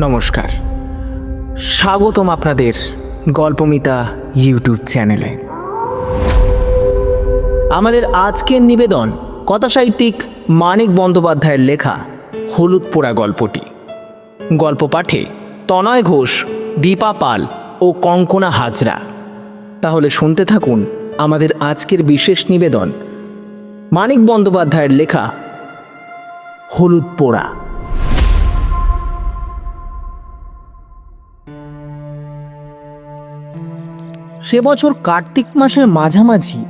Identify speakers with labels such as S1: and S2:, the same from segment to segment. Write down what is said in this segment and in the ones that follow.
S1: নমস্কার। স্বাগতম আপনাদের গল্পমিতা ইউটিউব চ্যানেলে। আমাদের আজকের নিবেদন কথাসাহিত্যিক মানিক বন্দ্যোপাধ্যায়ের লেখা হলুদ পোড়া গল্পটি। গল্প পাঠে তনয় ঘোষ, দীপা পাল ও কঙ্কনা হাজরা। তাহলে শুনতে থাকুন আমাদের আজকের বিশেষ নিবেদন মানিক বন্দ্যোপাধ্যায়ের লেখা হলুদ পোড়া। সে বছর কার্তিক মাসের মাঝামাঝি,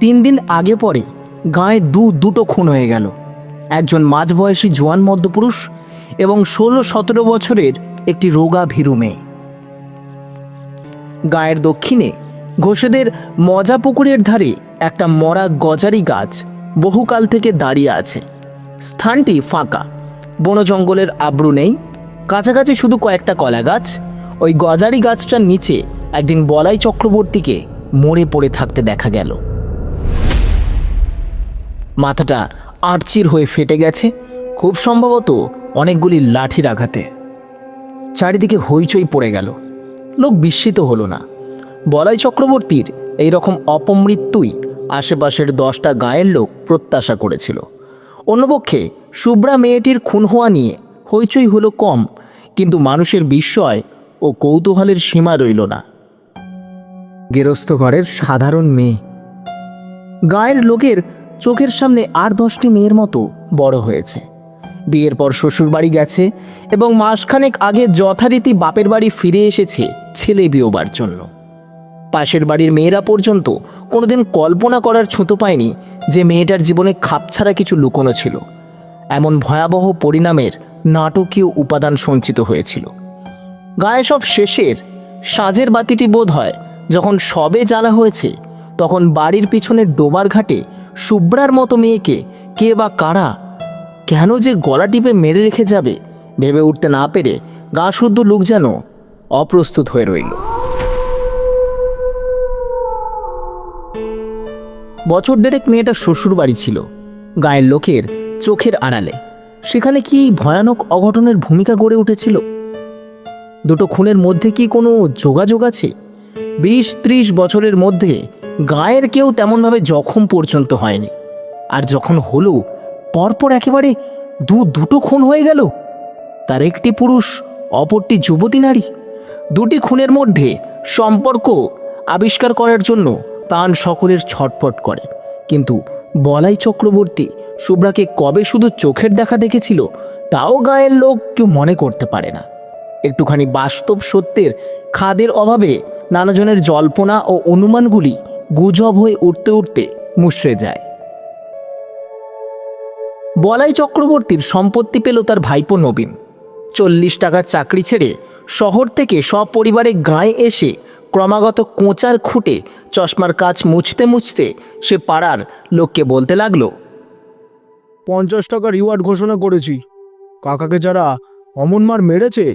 S1: তিন দিন আগে পরে গায়ে দু দুটো খুন হয়ে গেল। একজন মাঝবয়সী জোয়ান মধ্যপুরুষ এবং ষোলো সতেরো বছরের একটি রোগা ভীরু মেয়ে। গায়ের দক্ষিণে ঘোষেদের মজা পুকুরের ধারে একটা মরা গজারি গাছ বহুকাল থেকে দাঁড়িয়ে আছে। স্থানটি ফাঁকা, বন জঙ্গলের আব্রু নেই। কাছাকাছি শুধু কয়েকটা কলা গাছ ওই গজারি গাছটার নিচে একদিন বলাই চক্রবর্তীকে মরে পড়ে থাকতে দেখা গেল। মাথাটা আড়চির হয়ে ফেটে গেছে, খুব সম্ভবত অনেকগুলি লাঠির আঘাতে। চারিদিকে হইচই পড়ে গেল, লোক বিস্মিত হলো না। বলাই চক্রবর্তীর এই রকম অপমৃত্যুই আশেপাশের দশটা গায়ের লোক প্রত্যাশা করেছিল। অন্যপক্ষে শুভ্রা মেয়েটির খুন হওয়া নিয়ে হইচই হলো কম, কিন্তু মানুষের বিস্ময় ও কৌতূহলের সীমা রইল না। গেরস্থ ঘরের সাধারণ মেয়ে। গায়ের লোকের চোখের সামনে আর দশটি মেয়ের মতো বড় হয়েছে। বিয়ের পর শ্বশুরবাড়ি গেছে এবং মাসখানেক আগে যথারীতি বাপের বাড়ি ফিরে এসেছে ছেলে বিয়োবার জন্য। পাশের বাড়ির মেয়েরা পর্যন্ত কোনোদিন কল্পনা করার ছুতো পায়নি যে মেয়েটার জীবনে খাপছাড়া কিছু লুকোনো ছিল। এমন ভয়াবহ পরিণামের নাটকীয় উপাদান সঞ্চিত হয়েছিল। গায়ে সব শেষের সাজের বাতিটি বোধ হয় যখন সবে জ্বালা হয়েছে, তখন বাড়ির পিছনের ডোবার ঘাটে শুভ্রার মতো মেয়েকে কে বা কারা কেন যে গলা টিপে মেরে রেখে যাবে ভেবে উঠতে না পেরে গা শুদ্ধ লোক যেন অপ্রস্তুত হয়ে রইল। বছর ডেরেক মেয়েটা শ্বশুর বাড়ি ছিল, গায়ের লোকের চোখের আড়ালে। সেখানে কি ভয়ানক অঘটনের ভূমিকা গড়ে উঠেছিল? দুটো খুনের মধ্যে কি কোনো যোগাযোগ আছে? বিশ ত্রিশ বছরের মধ্যে গায়ের কেউ তেমনভাবে জখম পর্যন্ত হয়নি। আর যখন হলো, পরপর একেবারে দু দুটো খুন হয়ে গেল। তার একটি পুরুষ, অপরটি যুবতী নারী। দুটি খুনের মধ্যে সম্পর্ক আবিষ্কার করার জন্য প্রাণ সকলের ছটফট করে। কিন্তু বলাই চক্রবর্তী শুভ্রাকে কবে শুধু চোখের দেখা দেখেছিল, তাও গায়ের লোক কেউ মনে করতে পারে না। একটুখানি বাস্তব সত্যের খাদের অভাবে নানাজনের জল্পনা ও অনুমানগুলি গুজব হয়ে উঠতে উঠতে মুশড়ে যায়। বলাই চক্রবর্তীর সম্পত্তি পেল তার ভাইপো নবীন। চল্লিশ টাকার চাকরি ছেড়ে শহর থেকে সপরিবারে গায়ে এসে ক্রমাগত কোঁচার খুঁটে চশমার কাজ মুছতে মুছতে সে পাড়ার লোককে বলতে লাগল,
S2: পঞ্চাশ টাকা রিওয়ার্ড ঘোষণা করেছি। কাকাকে যারা অমনমার মেরেছে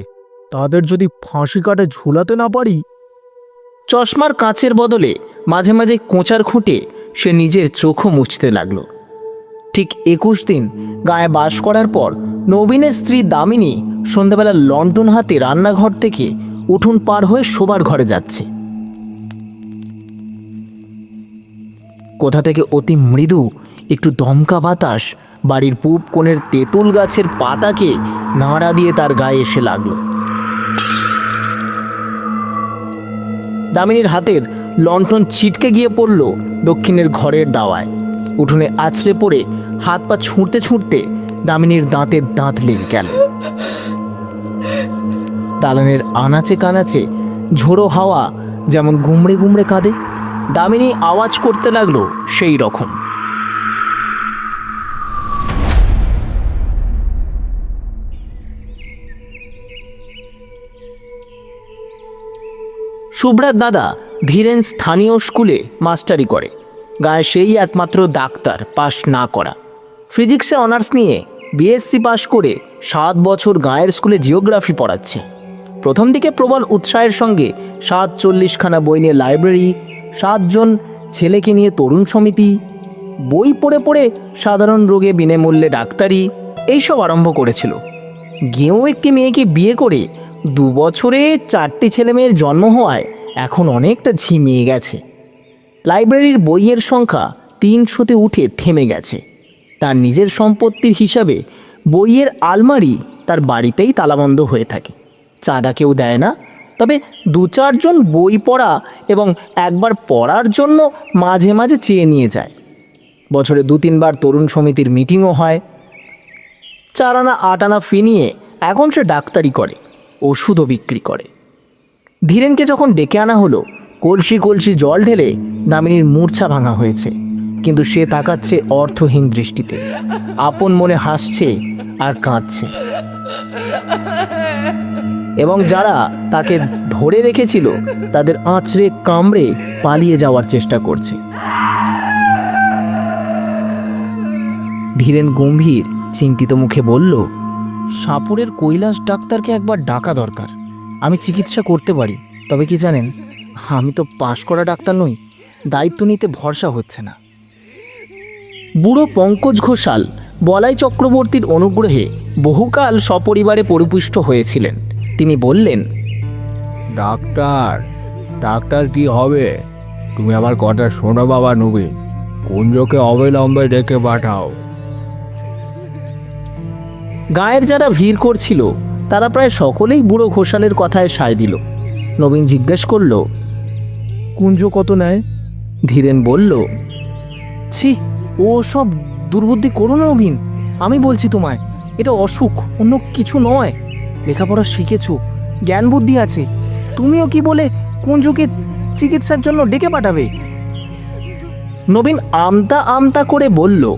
S2: তাদের যদি ফাঁসি কাটে ঝুলাতে না পারি?
S1: চশমার কাচের বদলে মাঝে মাঝে কোঁচার খুঁটে সে নিজের চোখও মুছতে লাগল। ঠিক একুশ দিন গায়ে বাস করার পর নবীনের স্ত্রী দামিনী সন্ধ্যাবেলা লন্ডন হাতে রান্নাঘর থেকে উঠোন পার হয়ে শোবার ঘরে যাচ্ছে। কোথা থেকে অতি মৃদু একটু দমকা বাতাস বাড়ির পূব কোণের তেঁতুল গাছের পাতাকে নাড়া দিয়ে তার গায়ে এসে লাগল। দামিনীর হাতের লণ্ঠন ছিটকে গিয়ে পড়ল দক্ষিণের ঘরের দাওয়ায়। উঠোনে আছড়ে পড়ে হাত পা ছুঁড়তে ছুঁড়তে দামিনীর দাঁতের দাঁত লেগে গেল। দালানের আনাচে কানাচে ঝোড়ো হাওয়া যেমন গুমড়ে গুমড়ে কাঁদে, দামিনী আওয়াজ করতে লাগল সেই রকম। শুভ্রার দাদা ধীরেন স্থানীয় স্কুলে মাস্টারি করে। গায়ে সেই একমাত্র ডাক্তার পাশ না করা। ফিজিক্সে অনার্স নিয়ে বিএসসি পাশ করে সাত বছর গায়ের স্কুলে জিওগ্রাফি পড়াচ্ছে। প্রথম দিকে প্রবল উৎসাহের সঙ্গে সাত চল্লিশখানা বই নিয়ে লাইব্রেরি, সাতজন ছেলেকে নিয়ে তরুণ সমিতি, বই পড়ে পড়ে সাধারণ রোগে বিনামূল্যে ডাক্তারি, এইসব আরম্ভ করেছিল। গেঁও একটি মেয়েকে বিয়ে করে দু বছরে চারটি ছেলেমেয়ের জন্ম হওয়ায় এখন অনেকটা ঝিমিয়ে গেছে। লাইব্রেরির বইয়ের সংখ্যা তিনশোতে উঠে থেমে গেছে। তার নিজের সম্পত্তির হিসাবে বইয়ের আলমারি তার বাড়িতেই তালাবন্ধ হয়ে থাকে। চাঁদা কেউ দেয় না, তবে দু চারজন বই পড়া এবং একবার পড়ার জন্য মাঝে মাঝে চেয়ে নিয়ে যায়। বছরে দু তিনবার তরুণ সমিতির মিটিংও হয়। চার আনা, আট আনা ফি নিয়ে এখন সে ডাক্তারি করে। ওষুধও বিক্রি করে। ধীরেনকে যখন ডেকে আনা হলো, কলসি কলসি জল ঢেলে দামিনীর মূর্ছা ভাঙা হয়েছে, কিন্তু সে তাকাচ্ছে অর্থহীন দৃষ্টিতে। আপন মনে হাসছে আর কাঁদছে। এবং যারা তাকে ধরে রেখেছিল, তাদের আঁচড়ে কামড়ে পালিয়ে যাওয়ার চেষ্টা করছে। ধীরেন গম্ভীর, চিন্তিত মুখে বলল সাপুরের কৈলাস ডাক্তারকে একবার ডাকা দরকার। আমি চিকিৎসা করতে পারি তবে কি জানেন আমি তো পাশ করা ডাক্তার নই দায়িত্ব নিতে ভরসা হচ্ছে না। বুড়ো পঙ্কজ ঘোষাল বলাই চক্রবর্তীর অনুগ্রহে বহুকাল সপরিবারে পরিপুষ্ট হয়েছিলেন। তিনি বললেন
S2: ডাক্তার ডাক্তার কি হবে? তুমি আমার কথা শোনো বাবা নবীন কুঞ্জকে অবিলম্বে ডেকে পাঠাও।
S1: গায়ের যারা ভিড় করছিল তারা প্রায় সকলেই বুড়ো ঘোষালের কথায় সায় দিল। নবীন জিজ্ঞেস করল
S2: কুঞ্জ কত নেয়?
S1: ধীরেন বলল ছি ও সব দুর্বুদ্ধি করো না নবীন আমি বলছি তোমায় এটা অসুখ অন্য কিছু নয়। লেখাপড়া শিখেছো জ্ঞান বুদ্ধি আছে তুমিও কি বলে কুঞ্জকে চিকিৎসার জন্য ডেকে পাঠাবে? নবীন আমতা আমতা করে বলল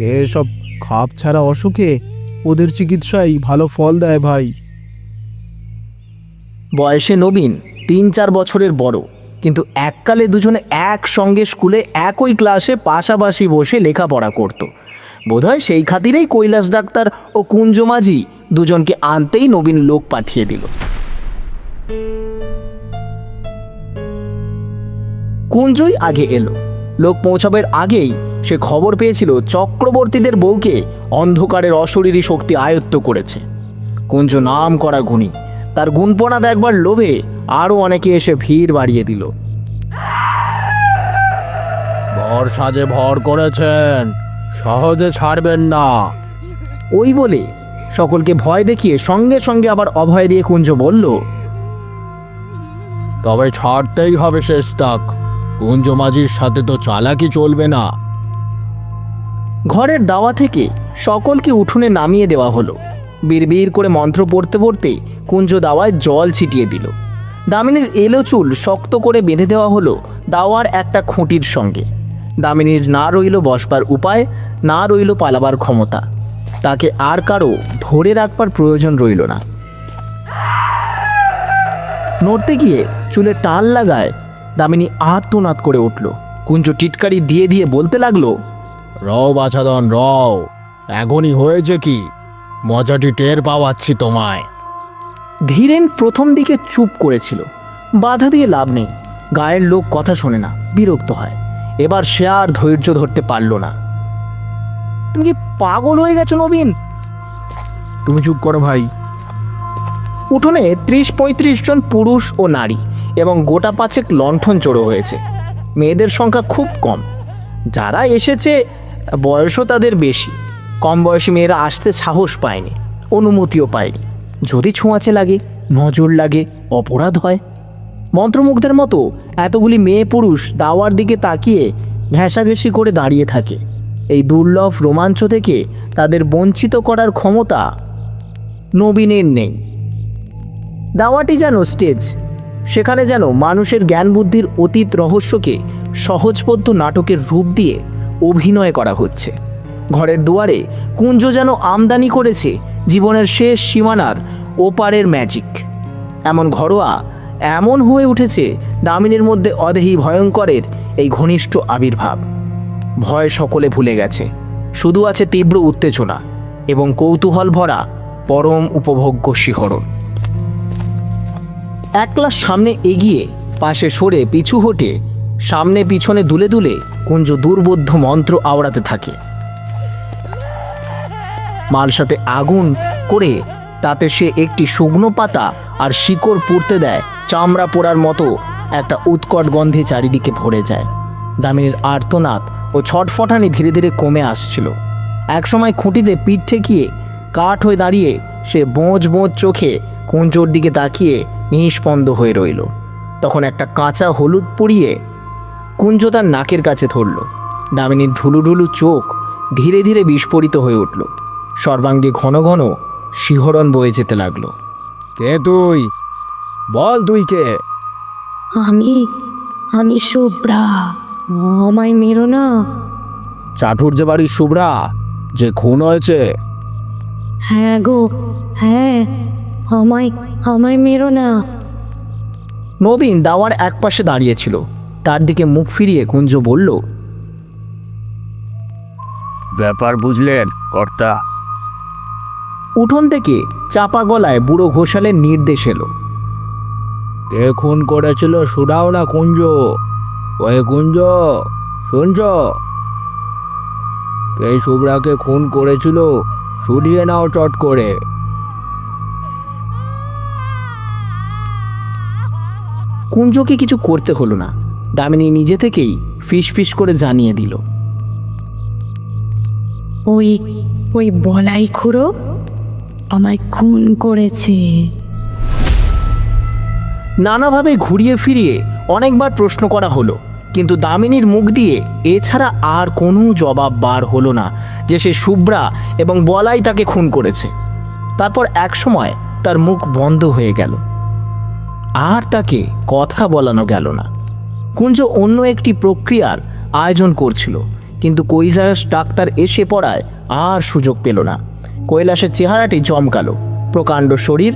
S2: এসব খাপ ছাড়া অসুখে ওদের চিকিৎসাই ভালো ফল দেয় ভাই।
S1: বয়সে নবীন তিন চার বছরের বড়, কিন্তু এককালে দুজনে একসঙ্গে স্কুলে একই ক্লাসে পাশাপাশি বসে লেখাপড়া করত। বোধহয় সেই খাতিরেই কৈলাস ডাক্তার ও কুঞ্জ মাঝি দুজনকে আনতেই নবীন লোক পাঠিয়ে দিল। কুঞ্জই আগে এলো। লোক পৌঁছাবার আগেই সে খবর পেয়েছিল চক্রবর্তীদের বউকে অন্ধকারের অশরীরী শক্তি আয়ত্ত করেছে। কুঞ্জ নাম করা গুণী। তার গুণপনা দেখবার লোভে আরও অনেকে এসে ভিড় বাড়িয়ে দিল।
S2: ভর সাজে ভর করেছেন সহজে ছাড়বেন না।
S1: ওই বলে সকলকে ভয় দেখিয়ে সঙ্গে সঙ্গে আবার অভয় দিয়ে কুঞ্জ বলল
S2: তবে ছাড়তেই হবে শেষ তাক কুঞ্জ মাঝির সাথে তো চালাকি চলবে না।
S1: ঘরের দাওয়া থেকে সকলকে উঠোনে নামিয়ে দেওয়া হলো। বিড়বিড় করে মন্ত্র পড়তে পড়তে কুঞ্জ দাওয়ায় জল ছিটিয়ে দিল। দামিনীর এলো চুল শক্ত করে বেঁধে দেওয়া হলো দাওয়ার একটা খুঁটির সঙ্গে। দামিনীর না রইল বসবার উপায়, না রইল পালাবার ক্ষমতা। তাকে আর কারও ধরে রাখবার প্রয়োজন রইল না। নড়তে গিয়ে চুলে টান লাগায় দামিনী আর্তনাদ করে উঠল। কুঞ্জ টিটকারি দিয়ে দিয়ে বলতে লাগল
S2: রও বাছাদন রও। এখনই হয়েছে কি? মজাটি টের পাওয়াচ্ছি তোমায়।
S1: ধীরেন প্রথম দিকে চুপ করেছিল। বাধা দিয়ে লাভ নেই। গায়ের লোক কথা শোনে না বিরক্ত হয়। এবার সে আর ধৈর্য ধরতে পারল না। তুমি কি পাগল হয়ে গেছো নবীন?
S2: তুমি চুপ করো ভাই।
S1: উঠোনে ত্রিশ পঁয়ত্রিশ জন পুরুষ ও নারী এবং গোটা পাঁচেক লণ্ঠন চড়ো হয়েছে। মেয়েদের সংখ্যা খুব কম। যারা এসেছে বয়সও তাদের বেশি। কম বয়সী মেয়েরা আসতে সাহস পায়নি, অনুমতিও পায়নি। যদি ছোঁয়াচে লাগে, নজর লাগে, অপরাধ হয়। মন্ত্রমুগ্ধের মতো এতগুলি মেয়ে পুরুষ দাওয়ার দিকে তাকিয়ে ঘেঁষাঘেঁষি করে দাঁড়িয়ে থাকে। এই দুর্লভ রোমাঞ্চ থেকে তাদের বঞ্চিত করার ক্ষমতা নবীনের নেই। দাওয়াটি যেন স্টেজ, সেখানে যেন মানুষের জ্ঞান বুদ্ধির অতীত রহস্যকে সহজবদ্ধ নাটকের রূপ দিয়ে অভিনয় করা হচ্ছে। ঘরের দুয়ারে কুঞ্জ যেন আমদানি করেছে জীবনের শেষ সীমানার ওপারের ম্যাজিক। এমন ঘরোয়া, এমন হয়ে উঠেছে দামিনীর মধ্যে অদেহী ভয়ঙ্করের এই ঘনিষ্ঠ আবির্ভাব। ভয় সকলে ভুলে গেছে। শুধু আছে তীব্র উত্তেজনা এবং কৌতূহল ভরা পরম উপভোগ্য শিহরণ। একলা সামনে এগিয়ে পাশে সরে পিছু হটে সামনে পিছনে দুলে দুলে কুঞ্জ দুর্বোধ্য মন্ত্র আওড়াতে থাকে। মালসাতে আগুন করে তাতে সে একটি শুকনো পাতা আর শিকড় পুড়তে দেয় চামড়া পোড়ার মতো একটা উৎকট গন্ধে চারিদিকে ভরে যায়। দামিনীর আর্তনাদ ও ছটফটানি ধীরে ধীরে কমে আসছিল। একসময় খুঁটিতে পিঠ ঠেকিয়ে কাঠ হয়ে দাঁড়িয়ে সে বোঁচ বোঁচ চোখে কুঞ্জোর দিকে তাকিয়ে নিষ্পন্দ হয়ে রইল। তখন একটা কাঁচা হলুদ পুড়িয়ে কুঞ্জ তার নাকের কাছে ধরল। দামিনীর ঢুলু ঢুলু চোখ ধীরে ধীরে বিস্ফোরিত হয়ে উঠল। সর্বাঙ্গে ঘন ঘন শিহরণ বয়ে যেতে লাগল।
S2: কে তুই? বল তুই কে?
S3: আমি আমি শুভ্রা। আমায় মেরো না।
S2: চাটুর যে বাড়ির শুভ্রা যে খুন হয়েছে।
S3: হ্যাঁ গো হ্যাঁ আমায় আমায় মেরো না।
S1: নবীন দাওয়ার একপাশে দাঁড়িয়েছিল তার দিকে মুখ ফিরিয়ে কুঞ্জ বলল
S4: ব্যাপার বুঝলেন কর্তা।
S1: উঠোন থেকে চাপা গলায় বুড়ো ঘোষালের নির্দেশ এলো।
S2: কে খুন করেছিল শুধাও না কুঞ্জ। ওই কুঞ্জ শুনছ? কে শুভ্রাকে খুন করেছিল শুধিয়ে নাও চট করে।
S1: কুঞ্জকে কিছু করতে হলো না। দামিনী নিজে থেকেই ফিস ফিস করে জানিয়ে দিল।
S3: ওই ওই বলাই খুঁড়ো আমায় খুন করেছে।
S1: নানাভাবে ঘুরিয়ে ফিরিয়ে অনেকবার প্রশ্ন করা হলো কিন্তু দামিনীর মুখ দিয়ে এছাড়া আর কোনো জবাব বার হলো না যে সে শুভ্রা এবং বলাই তাকে খুন করেছে। তারপর একসময় তার মুখ বন্ধ হয়ে গেল। আর তাকে কথা বলানো গেল না। কুঞ্জ অন্য একটি প্রক্রিয়ার আয়োজন করছিল, কিন্তু কৈলাস ডাক্তার এসে পড়ায় আর সুযোগ পেল না। কৈলাসের চেহারাটি জমকালো, প্রকাণ্ড শরীর,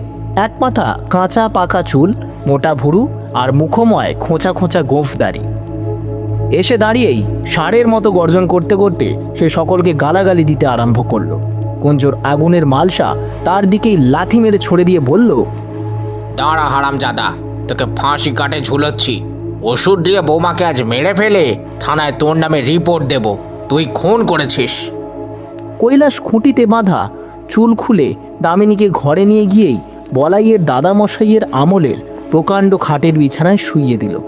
S1: এক মাথা কাঁচা পাকা চুল, মোটা ভুরু আর মুখময় খোঁচা খোঁচা গোঁফদারি এসে দাঁড়িয়েই ষাঁড়ের মতো গর্জন করতে করতে সে সকলকে গালাগালি দিতে আরম্ভ করল। কুঞ্জোর আগুনের মালসা তার দিকেই লাথি মেরে ছড়ে দিয়ে বলল,
S5: দাঁড়া হারাম জাদা তোকে ফাঁসি কাটে ঝুলোচ্ছি। ওষুধ দিয়ে বৌমাকে আজ মেরে ফেলে থানায় তোর নামে রিপোর্ট দেব। তুই খুন করেছিস।
S1: কৈলাস খুঁটিতে বাঁধা চুল খুলে দামিনীকে ঘরে নিয়ে গিয়েই বলাইয়ের দাদামশাইয়ের আমলের প্রকাণ্ড খাটের বিছানায় শুইয়ে দিল।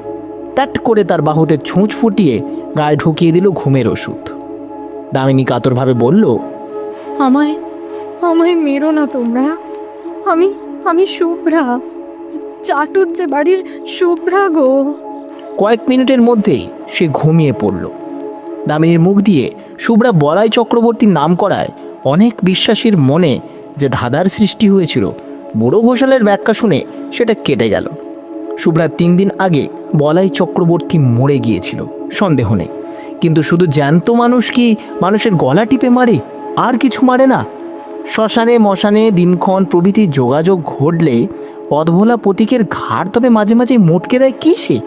S1: ট্যাট করে তার বাহুতে ছুঁচ ফুটিয়ে গায়ে ঢুকিয়ে দিল ঘুমের ওষুধ। দামিনী কাতরভাবে বলল
S3: আমায় আমায় মেরো না তোমরা। আমি আমি শুভ্রা। চাটুর যে বাড়ির শুভ্রা গো।
S1: কয়েক মিনিটের মধ্যেই সে ঘুমিয়ে পড়ল। দামিনীর মুখ দিয়ে শুভ্রা বলাই চক্রবর্তীর নাম করায় অনেক বিশ্বাসীর মনে যে ধাঁধার সৃষ্টি হয়েছিল, বুড়ো ঘোষালের ব্যাখ্যা শুনে সেটা কেটে গেল। শুভ্রা তিন দিন আগে বলাই চক্রবর্তী মরে গিয়েছিল, সন্দেহ নেই। কিন্তু শুধু জ্যান্ত মানুষ কি মানুষের গলা টিপে মারে? আর কিছু মারে না। শ্মশানে মশানে দিনক্ষণ প্রভৃতি যোগাযোগ ঘটলে পদভোলা প্রতীকের ঘাড় তবে মাঝে মাঝে মোটকে দেয় কী সে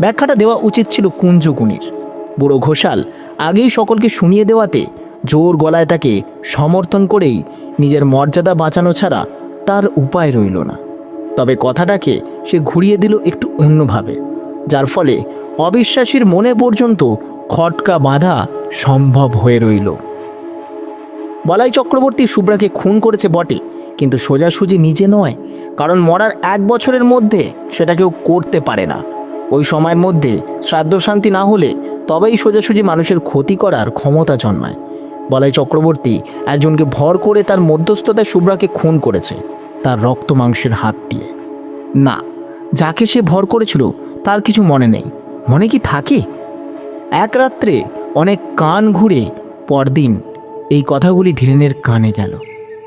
S1: ব্যাখ্যাটা দেওয়া উচিত ছিল কুঞ্জগুনির বুড়ো ঘোষাল আগেই সকলকে শুনিয়ে দেওয়াতে জোর গলায় তাকে সমর্থন করেই নিজের মর্যাদা বাঁচানো ছাড়া তার উপায় রইল না। তবে কথাটাকে সে ঘুরিয়ে দিল একটু অন্যভাবে, যার ফলে অবিশ্বাসীর মনে পর্যন্ত খটকা বাঁধা সম্ভব হয়ে রইল। বলাই চক্রবর্তী শুভ্রাকে খুন করেছে বটে, কিন্তু সোজাসুজি নিজে নয়, কারণ মরার এক বছরের মধ্যে সেটা কেউ করতে পারে না। ওই সময়ের মধ্যে শ্রাদ্ধ শান্তি না হলে তবেই সোজাসুজি মানুষের ক্ষতি করার ক্ষমতা জন্মায়। বলাই চক্রবর্তী একজনকে ভর করে তার মধ্যস্থতায় শুভ্রাকে খুন করেছে, তার রক্ত মাংসের হাত দিয়ে। না, যাকে সে ভর করেছিল তার কিছু মনে নেই। মনে কি থাকে? এক রাত্রে অনেক কান ঘুরে পরদিন এই কথাগুলি ধীরেনের কানে গেল।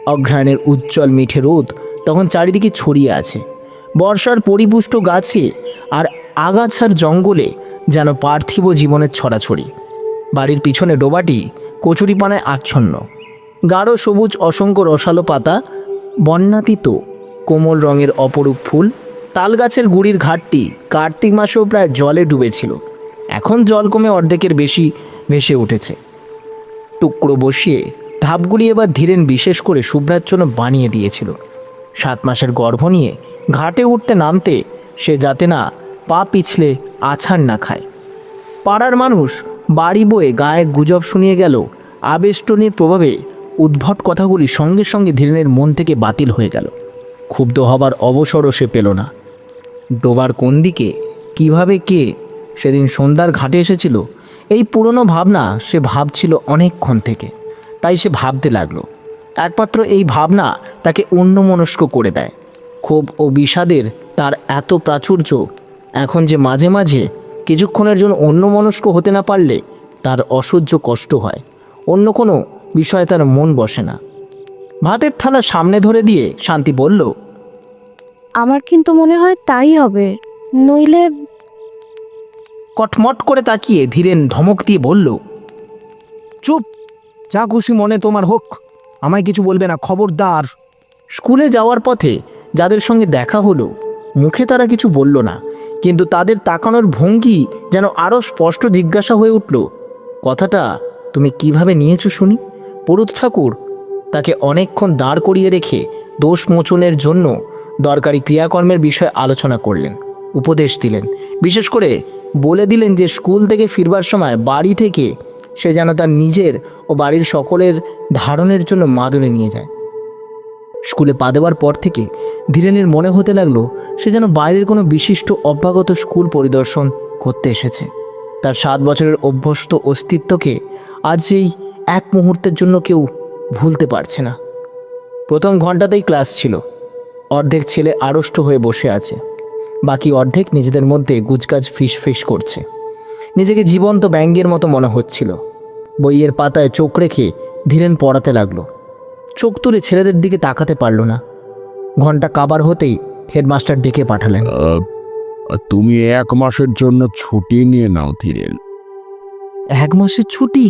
S1: অঘ্রাণের উজ্জ্বল মিঠে রোদ তখন চারিদিকে ছড়িয়ে আছে। বর্ষার পরিপুষ্ট গাছে আর আগাছার জঙ্গলে যেন পার্থিব জীবনের ছড়াছড়ি। বাড়ির পিছনে ডোবাটি কচুরিপানায় আচ্ছন্ন। গাঢ় সবুজ অসংখ্য রসালো পাতা, বন্যাতীত কোমল রঙের অপরূপ ফুল, তালগাছের গুড়ির ঘাটটি কার্তিক মাসেও প্রায় জলে ডুবেছিল। এখন জল কমে অর্ধেকের বেশি ভেসে উঠেছে। টুকরো বসিয়ে ধাপগুলি এবার ধীরেন বিশেষ করে শুভ্রার জন্য বানিয়ে দিয়েছিল। সাত মাসের গর্ভ নিয়ে ঘাটে উঠতে নামতে সে যাতে না পা পিছলে আছাড় না খায়। পাড়ার মানুষ বাড়ি বয়ে গায়ে গুজব শুনিয়ে গেল। আবেষ্টনীর প্রভাবে উদ্ভট কথাগুলি সঙ্গে সঙ্গে ধীরেনের মন থেকে বাতিল হয়ে গেল। ক্ষুব্ধ হবার অবসরও সে পেল না। ডোবার কোন দিকে, কীভাবে কে, সেদিন সন্ধ্যার ঘাটে এসেছিল। এই পুরনো ভাবনা সে ভাবছিল অনেকক্ষণ থেকে। তাই সে ভাবতে লাগল। একমাত্র এই ভাবনা তাকে অন্যমনস্ক করে দেয়। ক্ষোভ ও বিষাদের তার এত প্রাচুর্য এখন যে মাঝে মাঝে কিছুক্ষণের জন্য অন্যমনস্ক হতে না পারলে তার অসহ্য কষ্ট হয়। অন্য কোনো বিষয়ে তার মন বসে না। ভাতের থালা সামনে ধরে দিয়ে শান্তি বলল
S3: আমার কিন্তু মনে হয় তাই হবে নইলে
S1: কটমট করে তাকিয়ে ধীরেন ধমক দিয়ে বলল
S2: চুপ যা খুশি মনে তোমার হোক আমায় কিছু বলবে না খবরদার।
S1: স্কুলে যাওয়ার পথে যাদের সঙ্গে দেখা হলো মুখে তারা কিছু বলল না। কিন্তু তাদের তাকানোর ভঙ্গি যেন আরও স্পষ্ট জিজ্ঞাসা হয়ে উঠল, কথাটা তুমি কীভাবে নিয়েছো শুনি? পরুত ঠাকুর, তাকে অনেকক্ষণ দাঁড় করিয়ে রেখে দোষ মোচনের জন্য দরকারি ক্রিয়াকর্মের বিষয়ে আলোচনা করলেন, উপদেশ দিলেন। বিশেষ করে বলে দিলেন যে স্কুল থেকে ফিরবার সময় বাড়ি থেকে সে যেন তার নিজের ও বাড়ির সকলের ধারণের জন্য মাদুরে নিয়ে যায়। স্কুলে পা দেওয়ার পর থেকে ধীরেনের মনে হতে লাগল সে যেন বাইরের কোনো বিশিষ্ট অভ্যাগত স্কুল পরিদর্শন করতে এসেছে। তার সাত বছরের অভ্যস্ত অস্তিত্বকে আজ এই এক মুহূর্তের জন্য কেউ ভুলতে পারছে না। প্রথম ঘন্টাতেই ক্লাস ছিল। অর্ধেক ছেলে আড়ষ্ট হয়ে বসে আছে। বাকি অর্ধেক নিজেদের মধ্যে গুজগাজ ফিস ফিস করছে। নিজেকে জীবন্ত ব্যাঙ্গের মতো মনে হচ্ছিল। বইয়ের পাতায় চোখ রেখে ধীরেন পড়াতে লাগল। চোখ তুলে ছেলেদের দিকে তাকাতে পারল না। ঘণ্টা কাবার হতেই হেডমাস্টার ডেকে পাঠালেন।
S6: তুমি এক মাসের জন্য ছুটি নিয়ে নাও ধীরেন।
S1: এক মাসের ছুটি?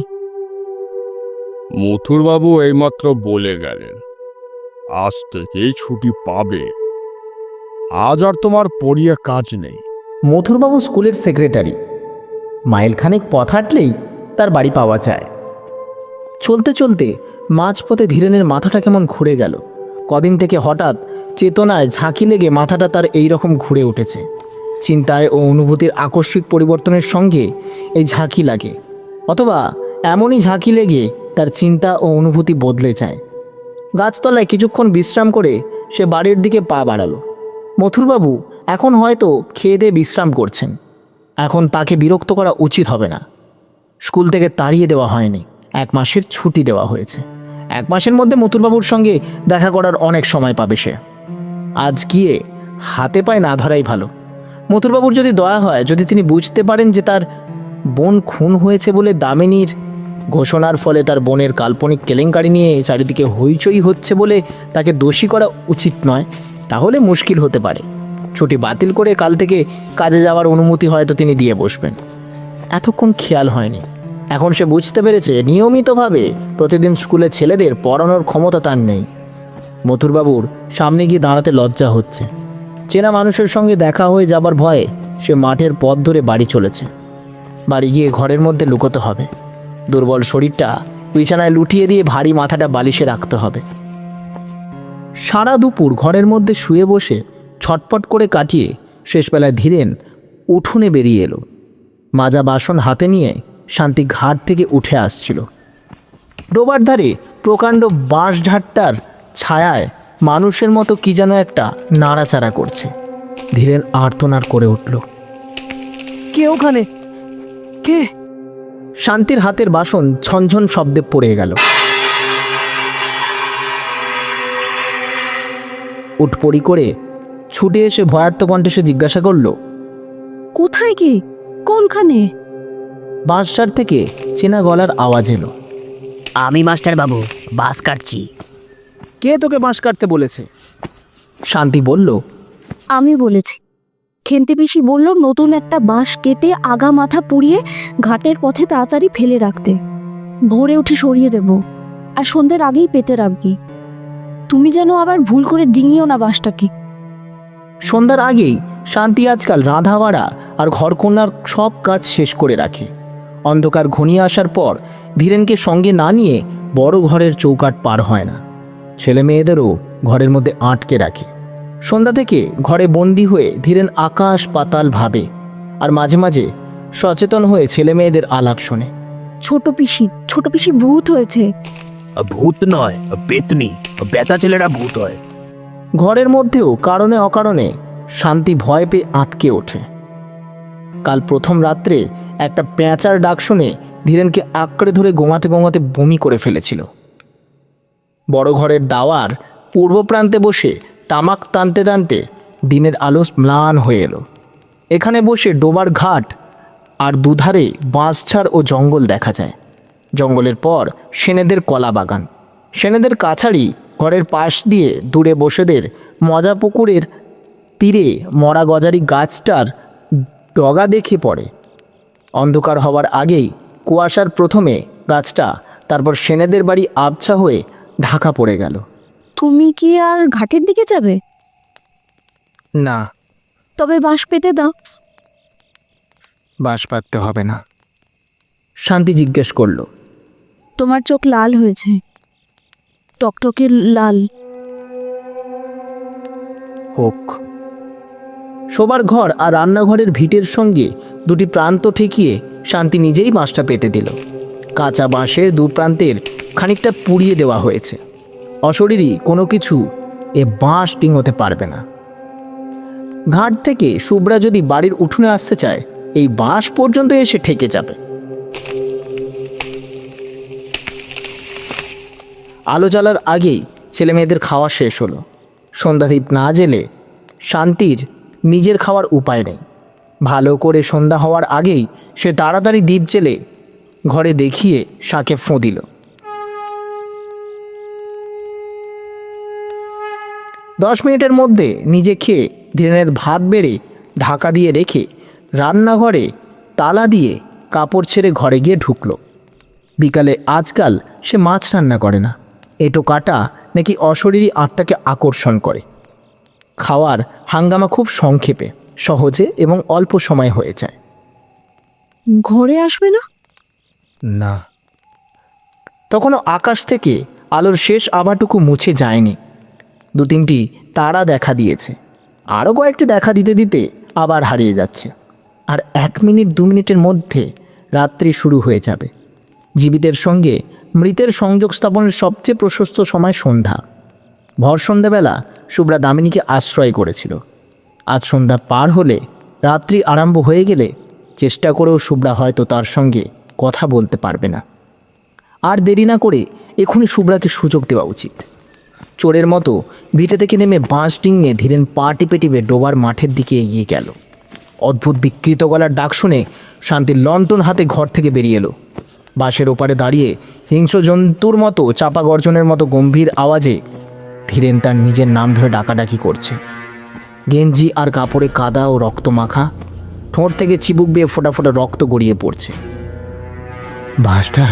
S6: মথুরবাবু এইমাত্র বলে গেলেন আজ থেকেই ছুটি পাবে। আজ আর তোমার পড়িয়ে কাজ নেই।
S1: মথুরবাবু স্কুলের সেক্রেটারি। মাইলখানেক পথ হাঁটলেই তার বাড়ি পাওয়া যায়। চলতে চলতে মাঝপথে ধীরেনের মাথাটা কেমন ঘুরে গেল। কদিন থেকে হঠাৎ চেতনায় ঝাঁকি লেগে মাথাটা তার এই রকম ঘুরে উঠেছে। চিন্তায় ও অনুভূতির আকস্মিক পরিবর্তনের সঙ্গে এই ঝাঁকি লাগে। অথবা এমনই ঝাঁকি লেগে তার চিন্তা ও অনুভূতি বদলে যায়। গাছতলায় কিছুক্ষণ বিশ্রাম করে সে বাড়ির দিকে পা বাড়ালো। মথুরবাবু এখন হয়তো খেয়ে দিয়ে বিশ্রাম করছেন। এখন তাকে বিরক্ত করা উচিত হবে না। স্কুল থেকে তাড়িয়ে দেওয়া হয়নি। এক মাসের ছুটি দেওয়া হয়েছে। এক মাসের মধ্যে মথুরবাবুর সঙ্গে দেখা করার অনেক সময় পাবে সে। আজ গিয়ে হাতে পায়ে না ধরাই ভালো। মথুরবাবুর যদি দয়া হয়, যদি তিনি বুঝতে পারেন যে তার বোন খুন হয়েছে বলে দামিনীর ঘোষণার ফলে তার বোনের কাল্পনিক কেলেঙ্কারি নিয়ে চারিদিকে হইচই হচ্ছে বলে তাকে দোষী করা উচিত নয়, তাহলে মুশকিল হতে পারে। ছুটি বাতিল করে কাল থেকে কাজে যাওয়ার অনুমতি হয়তো তিনি দিয়ে বসবেন। এতক্ষণ খেয়াল হয়নি। এখন সে বুঝতে পেরেছে নিয়মিতভাবে প্রতিদিন স্কুলে ছেলেদের পড়ানোর ক্ষমতা তার নেই। মথুরবাবুর সামনে গিয়ে দাঁড়াতে লজ্জা হচ্ছে। চেনা মানুষের সঙ্গে দেখা হয়ে যাবার ভয়ে সে মাঠের পথ ধরে বাড়ি চলেছে। বাড়ি গিয়ে ঘরের মধ্যে লুকোতে হবে। দুর্বল শরীরটা বিছানায় লুটিয়ে দিয়ে ভারী মাথাটা বালিশে রাখতে হবে। সারা দুপুর ঘরের মধ্যে শুয়ে বসে ছটপট করে কাটিয়ে শেষবেলায় ধীরেন উঠোনে বেরিয়ে এলো। মাজা বাসন হাতে নিয়ে শান্তি ঘাট থেকে উঠে আসছিল। ডোবার ধারে প্রকাণ্ড বাঁশঝাড়টার ছায়ায় মানুষের মতো কি যেন একটা নাড়াচাড়া করছে। ধীরেন আর্তনার করে উঠল।
S2: কে ওখানে? কে?
S1: শান্তির হাতের বাসন ঝনঝন শব্দে পড়ে গেল। উঠপড়ি করে ছুটে এসে ভয়ার্থ কণ্ঠে সে জিজ্ঞাসা করল,
S3: কোথায় কি? কোনখানে?
S1: বাঁশঝাড় থেকে চেনা গলার আওয়াজ এলো।
S7: আমি মাস্টার বাবু বাস কাটছি।
S2: কে তোকে বাঁশ কাটতে বলেছে?
S1: শান্তি বলল
S3: আমি বলেছি। খেন্তি পিসি বলল নতুন একটা বাঁশ কেটে আগা মাথা পুড়িয়ে ঘাটের পথে তাড়াতাড়ি ফেলে রাখতে। ভোরে উঠে সরিয়ে দেব আর সন্ধ্যের আগেই পেতে রাখবি। তুমি যেন আবার ভুল করে ডিঙিও না বাঁশটাকে।
S1: সন্ধ্যার আগেই শান্তি আজকাল রাঁধাবাড়া আর ঘরকন্যার সব কাজ শেষ করে রাখে। অন্ধকার ঘনিয়ে আসার পর ধীরেনকে সঙ্গে না নিয়ে বড় ঘরের চৌকাট পার হয় না। ছেলে মেয়েদেরও ঘরের মধ্যে আটকে রাখে। সন্ধ্যা থেকে ঘরে বন্দি হয়ে ধীরেন আকাশ পাতাল ভাবে আর মাঝে মাঝে সচেতন হয়ে ছেলে মেয়েদের আলাপ শোনে।
S3: ছোট পিসি ছোট পিসি ভূত হয়েছে।
S8: ভূত নয় বেতনি বেতা ছেলেরা ভূত হয়।
S1: ঘরের মধ্যেও কারণে অকারণে শান্তি ভয় পেয়ে আঁতকে ওঠে। কাল প্রথম রাত্রে একটা প্যাঁচার ডাক শুনে ধীরেনকে আঁকড়ে ধরে গোমাতে গোমাতে বমি করে ফেলেছিল। বড় ঘরের দাওয়ার পূর্ব প্রান্তে বসে তামাক টানতে টানতে দিনের আলো ম্লান হয়ে এলো। এখানে বসে ডোবার ঘাট আর দুধারে বাঁশঝাড় ও জঙ্গল দেখা যায়। জঙ্গলের পর সেনেদের কলা বাগান। সেনেদের কাছারি ঘরের পাশ দিয়ে দূরে বসেদের মজা পুকুরের তীরে মরা গজারি গাছটার ডগা দেখে পড়ে। অন্ধকার হওয়ার আগেই কুয়াশার প্রথমে গাছটা তারপর সেনেদের বাড়ি আবছা হয়ে ঢাকা পড়ে গেল।
S3: তুমি কি আর ঘাটের দিকে যাবে?
S1: না।
S3: তবে বাঁশ পেতে দাও।
S1: বাস পাততে হবে না। শান্তি জিজ্ঞেস করল।
S3: তোমার চোখ লাল হয়েছে। টকটকে লাল।
S1: হোক। শোবার ঘর আর রান্নাঘরের ভিটের সঙ্গে দুটি প্রান্ত ঠেকিয়ে শান্তি নিজেই বাঁশটা পেতে দিল। কাঁচা বাঁশের দু প্রান্তের খানিকটা পুড়িয়ে দেওয়া হয়েছে। অশরীরই কোনো কিছু এ বাঁশ ডিঙোতে পারবে না। ঘাট থেকে শুভ্রা যদি বাড়ির উঠোনে আসতে চায়, এই বাঁশ পর্যন্ত এসে ঠেকে যাবে। আলো জ্বালার আগেই ছেলে মেয়েদের খাওয়া শেষ হলো। সন্ধ্যাদীপ না জেলে শান্তির নিজের খাওয়ার উপায় নেই। ভালো করে সন্ধ্যা হওয়ার আগেই সে তাড়াতাড়ি দ্বীপ জেলে ঘরে দেখিয়ে শাকে ফোঁ দিল। দশ মিনিটের মধ্যে নিজে খেয়ে ধীরেনের ভাত বেড়ে ঢাকা দিয়ে রেখে রান্নাঘরে তালা দিয়ে কাপড় ছেড়ে ঘরে গিয়ে ঢুকলো। বিকালে আজকাল সে মাছ রান্না করে না। এটো কাটা নাকি অশরীরী আত্মাকে আকর্ষণ করে। খাওয়ার হাঙ্গামা খুব সংক্ষেপে সহজে এবং অল্প সময় হয়ে যায়।
S3: ঘরে আসবে না?
S1: না। তখনও আকাশ থেকে আলোর শেষ আভাটুকু মুছে যায়নি। দু তিনটি তারা দেখা দিয়েছে। আরও কয়েকটি দেখা দিতে দিতে আবার হারিয়ে যাচ্ছে। আর এক মিনিট দু মিনিটের মধ্যে রাত্রি শুরু হয়ে যাবে। জীবিতের সঙ্গে মৃতের সংযোগ স্থাপনের সবচেয়ে প্রশস্ত সময় সন্ধ্যা। ভর সন্ধ্যাবেলা শুভ্রা দামিনীকে আশ্রয় করেছিল। আজ সন্ধ্যা পার হলে রাত্রি আরম্ভ হয়ে গেলে চেষ্টা করেও শুভ্রা হয়তো তার সঙ্গে কথা বলতে পারবে না। আর দেরি না করে এখনই শুভ্রাকে সুযোগ দেওয়া উচিত। চোরের মতো ভিটে থেকে নেমে বাঁশ ডিঙিয়ে ধীরেন পা টিপে টিপে ডোবার মাঠের দিকে এগিয়ে গেল। অদ্ভুত বিকৃত গলার ডাক শুনে শান্তির লন্ঠন হাতে ঘর থেকে বেরিয়ে এলো। বাঁশের ওপারে দাঁড়িয়ে হিংস্র জন্তুর মতো চাপা গর্জনের মতো গম্ভীর আওয়াজে ধীরেন তার নিজের নাম ধরে ডাকাডাকি করছে। গেঞ্জি আর কাপড়ে কাদা ও রক্ত মাখা ঠোঁট থেকে চিবুক বেয়ে ফোটা ফোটা রক্ত গড়িয়ে পড়ছে। বাঁশটা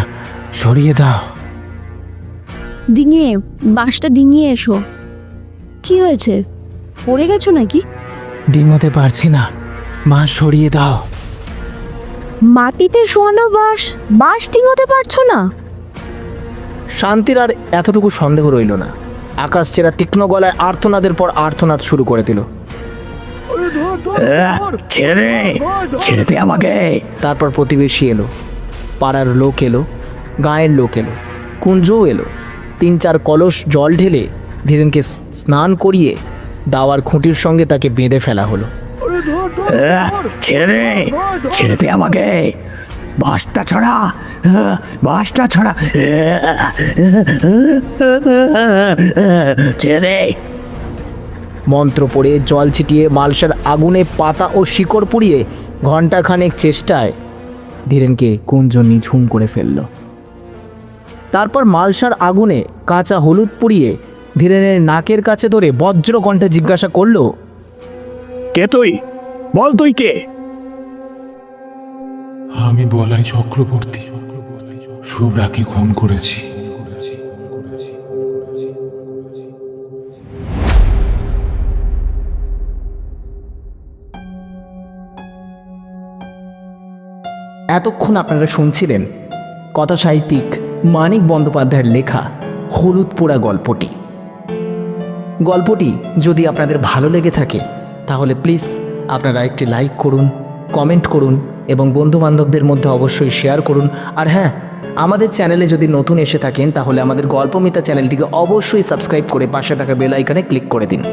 S1: সরিয়ে দাও।
S3: ডিঙিয়ে বাঁশটা ডিঙিয়ে এসো। কি হয়েছে? পড়ে গেছো নাকি?
S1: ডিঙোতে পারছি না। বাঁশ সরিয়ে দাও।
S3: মাটিতে শোয়ানো বাঁশ বাঁশ ডিঙোতে পারছ না?
S1: শান্তির আর এতটুকু সন্দেহ রইল না। আকাশ চেরা তীক্ষ্ণ গলায় আর্তনাদের পর আর্তনাদ শুরু করে দিল।
S4: ছেড়ে ছেড়ে দে আমাকে।
S1: তারপর প্রতিবেশী এলো পাড়ার লোক এলো গাঁয়ের লোক এলো কুঞ্জও এলো। তিন চার কলস জল ঢেলে ধীরেনকে স্নান করিয়ে দাওয়ার খুঁটির সঙ্গে তাকে বেঁধে ফেলা হলো।
S4: ছেড়ে ছেড়ে দে আমাকে। বাসটা ছড়া বাসটা ছড়া ছেড়ে
S1: মন্ত্র পড়ে জল ছিটিয়ে মালসার আগুনে পাতা ও শিকড় পুড়িয়ে ঘণ্টাখানেক চেষ্টায় ধীরেনকে কুঞ্জ নিঝুম করে ফেলল। তারপর মালসার আগুনে কাঁচা হলুদ পুড়িয়ে ধীরেনের নাকের কাছে ধরে বজ্র কণ্ঠে জিজ্ঞাসা করল
S4: কে তুই? বল তুই কে?
S9: আমি বলাই চক্রবর্তী। শুভ্রাকে খুন করেছি।
S1: এতক্ষণ আপনারা শুনছিলেন কথা সাহিত্যিক মানিক বন্দ্যোপাধ্যায়ের লেখা হলুদ পোড়া গল্পটি। গল্পটি যদি আপনাদের ভালো লেগে থাকে, তাহলে প্লিজ আপনারা একটি লাইক করুন, কমেন্ট করুন এবং বন্ধুবান্ধবদের মধ্যে অবশ্যই শেয়ার করুন। আর হ্যাঁ আমাদের চ্যানেলে যদি নতুন এসে থাকেন, তাহলে আমাদের গল্পমিতা চ্যানেলটিকে অবশ্যই সাবস্ক্রাইব করে পাশে থাকা বেল আইকনে ক্লিক করে দিন।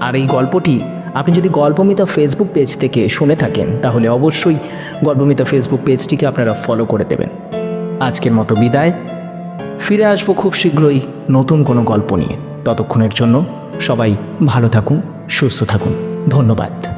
S1: আর এই গল্পটি আপনি যদি গল্পমিতা ফেসবুক পেজ থেকে শুনে থাকেন, তাহলে অবশ্যই গল্পমিতা ফেসবুক পেজটিকে আপনারা ফলো করে দেবেন। আজকের মতো বিদায়। ফিরে আসব খুব শীঘ্রই নতুন কোনো গল্প নিয়ে। ততক্ষণের জন্য সবাই ভালো থাকুন, সুস্থ থাকুন। ধন্যবাদ।